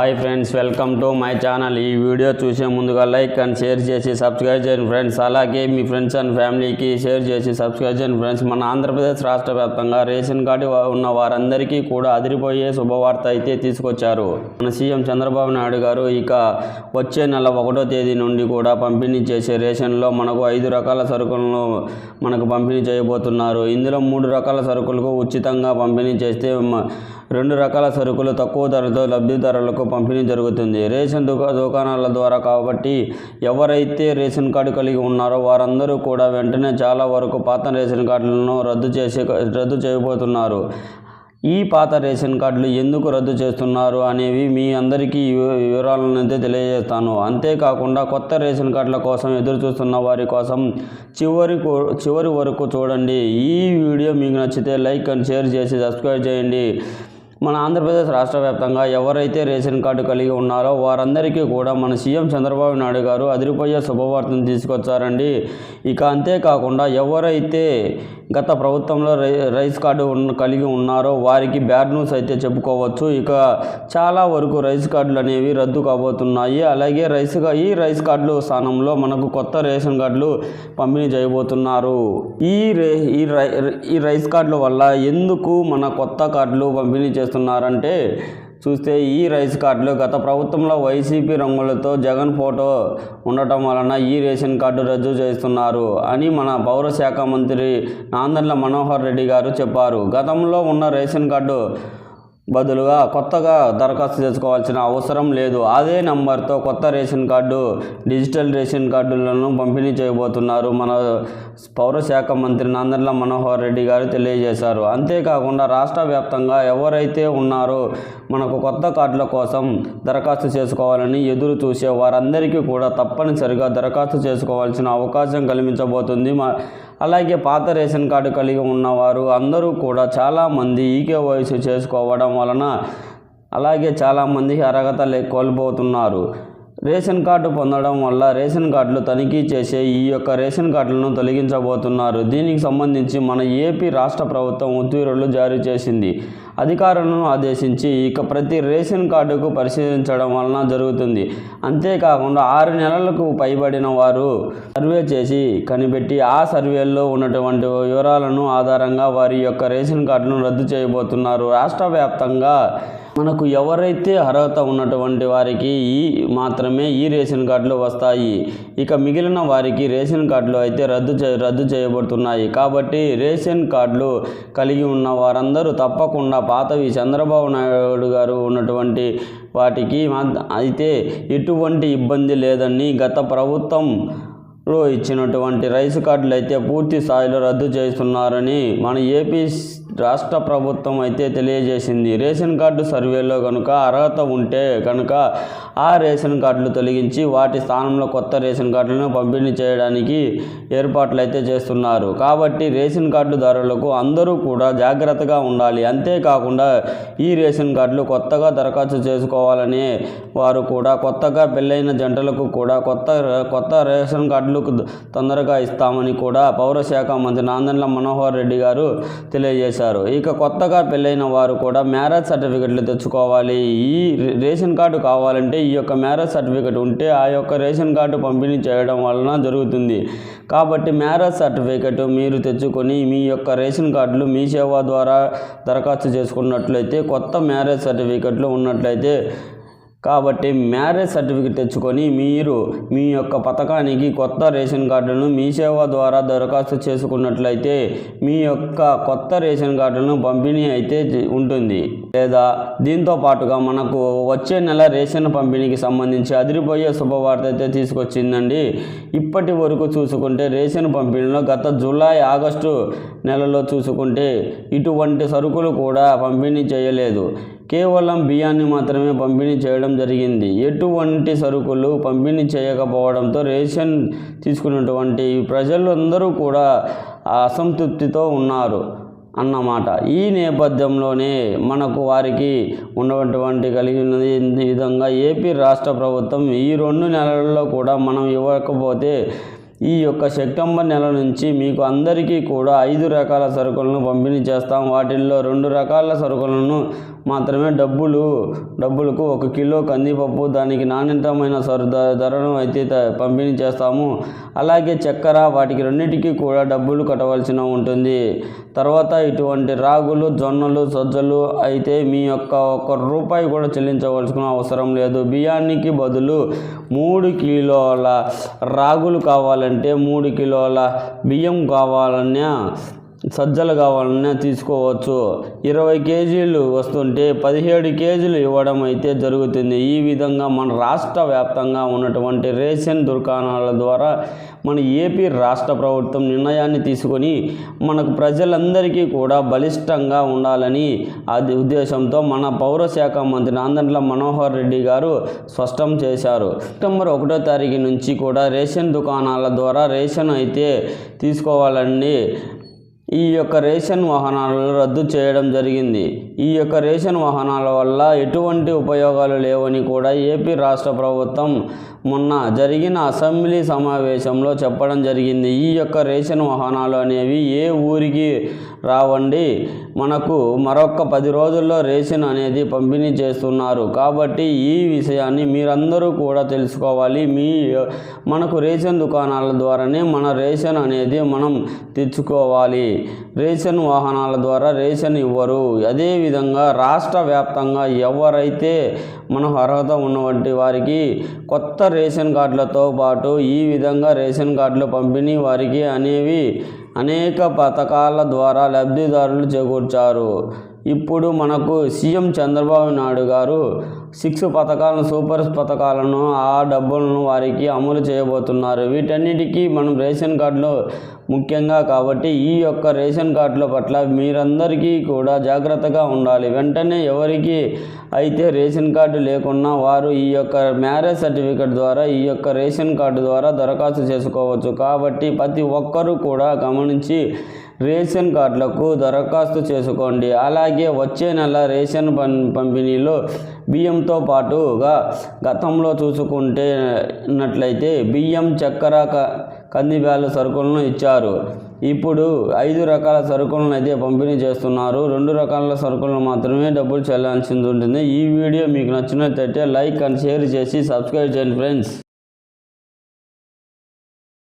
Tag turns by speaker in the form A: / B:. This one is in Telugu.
A: Hi friends welcome to my channel. ఈ వీడియో చూసే ముందుగా లైక్ అండ్ షేర్ చేసి సబ్స్క్రైబ్ చేయండి ఫ్రెండ్స్. అలాగే మీ ఫ్రెండ్స్ అండ్ ఫ్యామిలీకి షేర్ చేసి సబ్స్క్రైబ్ చేయండి ఫ్రెండ్స్. మన ఆంధ్రప్రదేశ్ రాష్ట్ర వ్యాప్తంగా రేషన్ కార్డు ఉన్న వారందరికీ కూడా అదిరిపోయే శుభవార్త అయితే తీసుకొచ్చారు. మన సీఎం చంద్రబాబు నాయుడు గారు ఇక వచ్చే నెల ఒకటో తేదీ నుండి కూడా పంపిణీ చేసే రేషన్లో మనకు ఐదు రకాల సరుకులను మనకు పంపిణీ చేయబోతున్నారు. ఇందులో మూడు రకాల సరుకులకు ఉచితంగా పంపిణీ చేస్తే రెండు రకాల సరుకులు తక్కువ ధరతో లబ్ధిదారులకు పంపిణీ జరుగుతుంది. రేషన్ దుకా దుకాణాల ద్వారా కాబట్టి ఎవరైతే రేషన్ కార్డు కలిగి ఉన్నారో వారందరూ కూడా వెంటనే చాలా వరకు పాత రేషన్ కార్డులను రద్దు చేసే రద్దు చేయబోతున్నారు. ఈ పాత రేషన్ కార్డులు ఎందుకు రద్దు చేస్తున్నారు అనేవి మీ అందరికీ వివరాలనైతే వివరాలను తెలియజేస్తాను. అంతేకాకుండా కొత్త రేషన్ కార్డుల కోసం ఎదురు చూస్తున్న వారి కోసం చివరి చివరి వరకు చూడండి. ఈ వీడియో మీకు నచ్చితే లైక్ అండ్ షేర్ చేసి సబ్స్క్రైబ్ చేయండి. మన ఆంధ్రప్రదేశ్ రాష్ట్ర వ్యాప్తంగా ఎవరైతే రేషన్ కార్డు కలిగి ఉన్నారో వారందరికీ కూడా మన సీఎం చంద్రబాబు నాయుడు గారు అదిరిపోయే శుభవార్తను తీసుకొచ్చారండి. ఇక అంతేకాకుండా ఎవరైతే గత ప్రభుత్వంలో రై రైస్ కార్డు కలిగి ఉన్నారో వారికి బ్యాడ్ న్యూస్ అయితే చెప్పుకోవచ్చు. ఇక చాలా వరకు రైస్ కార్డులు అనేవి రద్దు కాబోతున్నాయి. అలాగే రైస్ ఈ రైస్ కార్డులు స్థానంలో మనకు కొత్త రేషన్ కార్డులు పంపిణీ చేయబోతున్నారు. ఈ రే ఈ రై ఈ రైస్ కార్డుల వల్ల ఎందుకు మన కొత్త కార్డులు పంపిణీ చేస్తున్నారంటే చూస్తే ఈ రైస్ కార్డులు గత ప్రభుత్వంలో వైసీపీ రంగులతో జగన్ ఫోటో ఉండటం వలన ఈ రేషన్ కార్డు రద్దు చేస్తున్నారు అని మన పౌర శాఖ మంత్రి నాందర్ల మనోహర్ రెడ్డి గారు చెప్పారు. గతంలో ఉన్న రేషన్ కార్డు బదులుగా కొత్తగా దరఖాస్తు చేసుకోవాల్సిన అవసరం లేదు. అదే నంబర్తో కొత్త రేషన్ కార్డు డిజిటల్ రేషన్ కార్డులను పంపిణీ చేయబోతున్నారు మన పౌరశాఖ మంత్రి నాందర్ల మనోహర్ రెడ్డి గారు తెలియజేశారు. అంతేకాకుండా రాష్ట్ర వ్యాప్తంగా ఎవరైతే ఉన్నారో మనకు కొత్త కార్డుల కోసం దరఖాస్తు చేసుకోవాలని ఎదురు చూసే వారందరికీ కూడా తప్పనిసరిగా దరఖాస్తు చేసుకోవాల్సిన అవకాశం కల్పించబోతుంది. మా అలాగే పాత రేషన్ కార్డు కలిగి ఉన్నవారు అందరూ కూడా చాలామంది ఈకే చేసుకోవడం వలన అలాగే చాలామంది అర్హత లే కోల్పోతున్నారు. రేషన్ కార్డు పొందడం వల్ల రేషన్ కార్డులు తనిఖీ చేసే ఈ యొక్క రేషన్ కార్డులను తొలగించబోతున్నారు. దీనికి సంబంధించి మన ఏపీ రాష్ట్ర ప్రభుత్వం ఉత్తర్వులు జారీ చేసింది. అధికారులను ఆదేశించి ఇక ప్రతి రేషన్ కార్డుకు పరిశీలించడం వలన జరుగుతుంది. అంతేకాకుండా ఆరు నెలలకు పైబడిన వారు సర్వే చేసి కనిపెట్టి ఆ సర్వేల్లో ఉన్నటువంటి వివరాలను ఆధారంగా వారి యొక్క రేషన్ కార్డును రద్దు చేయబోతున్నారు. రాష్ట్ర వ్యాప్తంగా మనకు ఎవరైతే అర్హత ఉన్నటువంటి వారికి ఈ మాత్రమే ఈ రేషన్ కార్డులు వస్తాయి. ఇక మిగిలిన వారికి రేషన్ కార్డులు అయితే రద్దు చే రద్దు చేయబడుతున్నాయి. కాబట్టి రేషన్ కార్డులు కలిగి ఉన్న వారందరూ తప్పకుండా పాతవి చంద్రబాబు నాయుడు గారు ఉన్నటువంటి వాటికి అయితే ఎటువంటి ఇబ్బంది లేదని గత ప్రభుత్వం లో ఇచ్చినటువంటి రైస్ కార్డులు అయితే పూర్తి స్థాయిలో రద్దు చేస్తున్నారని మన ఏపీ రాష్ట్ర ప్రభుత్వం అయితే తెలియజేసింది. రేషన్ కార్డు సర్వేలో కనుక అర్హత ఉంటే కనుక ఆ రేషన్ కార్డులు తొలగించి వాటి స్థానంలో కొత్త రేషన్ కార్డులను పంపిణీ చేయడానికి ఏర్పాట్లు అయితే చేస్తున్నారు. కాబట్టి రేషన్ కార్డుదారులకు అందరూ కూడా జాగ్రత్తగా ఉండాలి. అంతేకాకుండా ఈ రేషన్ కార్డులు కొత్తగా దరఖాస్తు చేసుకోవాలని వారు కూడా కొత్తగా పెళ్ళైన జంటలకు కూడా కొత్త కొత్త రేషన్ కార్డులు తొందరగా ఇస్తామని కూడా పౌరశాఖ మంత్రి నాందన్ల మనోహర్ రెడ్డి గారు తెలియజేశారు. ఇక కొత్తగా పెళ్ళైన వారు కూడా మ్యారేజ్ సర్టిఫికెట్లు తెచ్చుకోవాలి. ఈ రేషన్ కార్డు కావాలంటే ఈ యొక్క మ్యారేజ్ సర్టిఫికెట్ ఉంటే ఆ యొక్క రేషన్ కార్డు పంపిణీ చేయడం వలన జరుగుతుంది. కాబట్టి మ్యారేజ్ సర్టిఫికెట్ మీరు తెచ్చుకొని మీ యొక్క రేషన్ కార్డులు మీ సేవ ద్వారా దరఖాస్తు చేసుకున్నట్లయితే కొత్త మ్యారేజ్ సర్టిఫికెట్లు ఉన్నట్లయితే కాబట్టి మ్యారేజ్ సర్టిఫికేట్ తెచ్చుకొని మీరు మీ యొక్క పథకానికి కొత్త రేషన్ కార్డును మీ సేవ ద్వారా దరఖాస్తు చేసుకున్నట్లయితే మీ యొక్క కొత్త రేషన్ కార్డును పంపిణీ అయితే ఉంటుంది. లేదా దీంతో పాటుగా మనకు వచ్చే నెల రేషన్ పంపిణీకి సంబంధించి అదిరిపోయే శుభవార్త అయితే తీసుకొచ్చిందండి. ఇప్పటి వరకు చూసుకుంటే రేషన్ పంపిణీలో గత జూలై ఆగస్టు నెలలో చూసుకుంటే ఇటువంటి సరుకులు కూడా పంపిణీ చేయలేదు. కేవలం బియ్యాన్ని మాత్రమే పంపిణీ చేయడం జరిగింది. ఎటువంటి సరుకులు పంపిణీ చేయకపోవడంతో రేషన్ తీసుకున్నటువంటి ప్రజలందరూ కూడా అసంతృప్తితో ఉన్నారు అన్నమాట. ఈ నేపథ్యంలోనే మనకు వారికి ఉన్నటువంటి కలిగినది విధంగా ఏపీ రాష్ట్ర ప్రభుత్వం ఈ రెండు నెలల్లో కూడా మనం ఇవ్వకపోతే ఈ యొక్క సెప్టెంబర్ నెల నుంచి మీకు అందరికీ కూడా ఐదు రకాల సరుకులను పంపిణీ చేస్తాం. వాటిల్లో రెండు రకాల సరుకులను మాత్రమే డబ్బులు డబ్బులకు ఒక కిలో కందిపప్పు దానికి నాణ్యతమైన సరు ధరను అయితే త- పంపిణీ చేస్తాము. అలాగే చక్కెర వాటికి రెండింటికి కూడా డబ్బులు కట్టవలసిన ఉంటుంది. తర్వాత ఇటువంటి రాగులు జొన్నలు సజ్జలు అయితే మీ యొక్క ఒక్క రూపాయి కూడా చెల్లించవలసిన అవసరం లేదు. బియ్యానికి బదులు మూడు కిలోల రాగులు కావాలంటే మూడు కిలోల బియ్యం కావాలన్నా సజ్జలు కావాలన్నా తీసుకోవచ్చు. ఇరవై కేజీలు వస్తుంటే పదిహేడు కేజీలు ఇవ్వడం అయితే జరుగుతుంది. ఈ విధంగా మన రాష్ట్ర వ్యాప్తంగా ఉన్నటువంటి రేషన్ దుకాణాల ద్వారా మన ఏపీ రాష్ట్ర ప్రభుత్వం నిర్ణయాన్ని తీసుకొని మనకు ప్రజలందరికీ కూడా బలిష్టంగా ఉండాలని అది ఉద్దేశంతో మన పౌర శాఖ మంత్రి నాందండ్ల మనోహర్ రెడ్డి గారు స్పష్టం చేశారు. సెప్టెంబర్ ఒకటో తారీఖు నుంచి కూడా రేషన్ దుకాణాల ద్వారా రేషన్ అయితే తీసుకోవాలని ఈ యొక్క రేషన్ వాహనాలను రద్దు చేయడం జరిగింది. ఈ యొక్క రేషన్ వాహనాల వల్ల ఎటువంటి ఉపయోగాలు లేవని కూడా ఏపీ రాష్ట్ర ప్రభుత్వం మొన్న జరిగిన అసెంబ్లీ సమావేశంలో చెప్పడం జరిగింది. ఈ యొక్క రేషన్ వాహనాలు అనేవి ఏ ఊరికి రావండి? మనకు మరొక పది రోజుల్లో రేషన్ అనేది పంపిణీ చేస్తున్నారు. కాబట్టి ఈ విషయాన్ని మీరందరూ కూడా తెలుసుకోవాలి. మీ మనకు రేషన్ దుకాణాల ద్వారానే మన రేషన్ అనేది మనం తెచ్చుకోవాలి. రేషన్ వాహనాల ద్వారా రేషన్ ఇవ్వరు. అదేవిధంగా రాష్ట్ర వ్యాప్తంగా ఎవరైతే మనం అర్హత ఉన్నటువంటి వారికి కొత్త రేషన్ కార్డులతో పాటు ఈ విధంగా రేషన్ కార్డులు పంపిణీ వారికి అనేవి అనేక పథకాల ద్వారా లబ్ధిదారులు చేకూర్చారు. ఇప్పుడు మనకు సీఎం చంద్రబాబు నాయుడు గారు సిక్స్ పథకాలను సూపర్ పథకాలను ఆ డబ్బులను వారికి అమలు చేయబోతున్నారు. వీటన్నిటికీ మనం రేషన్ కార్డులో ముఖ్యంగా కాబట్టి ఈ యొక్క రేషన్ కార్డుల పట్ల మీరందరికీ కూడా జాగ్రత్తగా ఉండాలి. వెంటనే ఎవరికి అయితే రేషన్ కార్డు లేకున్నా వారు ఈ యొక్క మ్యారేజ్ సర్టిఫికేట్ ద్వారా ఈ యొక్క రేషన్ కార్డు ద్వారా దరఖాస్తు చేసుకోవచ్చు. కాబట్టి ప్రతి ఒక్కరూ కూడా గమనించి రేషన్ కార్డులకు దరఖాస్తు చేసుకోండి. అలాగే వచ్చే నెల రేషన్ పం పంపిణీలో బియ్యంతో పాటుగా గతంలో చూసుకుంటే నట్లయితే బియ్యం చక్కెర క సరుకులను ఇచ్చారు. ఇప్పుడు ఐదు రకాల సరుకులను అయితే పంపిణీ చేస్తున్నారు. రెండు రకాల సరుకులను మాత్రమే డబ్బులు చెల్లించాల్సి ఉంటుంది. ఈ వీడియో మీకు నచ్చినట్లయితే లైక్ అండ్ షేర్ చేసి సబ్స్క్రైబ్ చేయండి ఫ్రెండ్స్.